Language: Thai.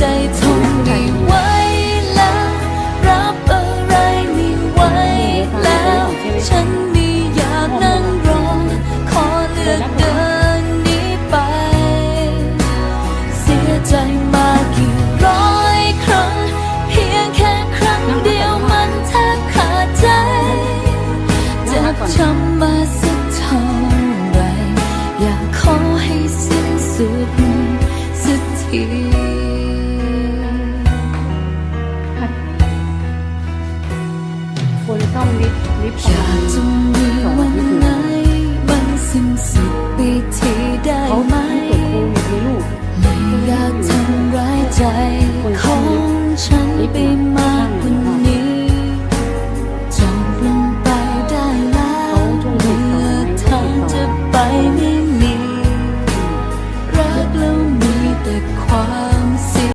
ใจทนไม่ไหวแล้ว รับอะไรไม่ไหวแล้ว ฉันม่อยากนั่งรอ ขอเลือกเดินนี้ไป เสียใจมากี่ร้อยครั้ง เพียงแค่ครั้งเดียวมันแทบขาดใจจ็บำมาสักเท่าไรอยากขอให้สิ้นสุด สักที 当你你碰到你的英雄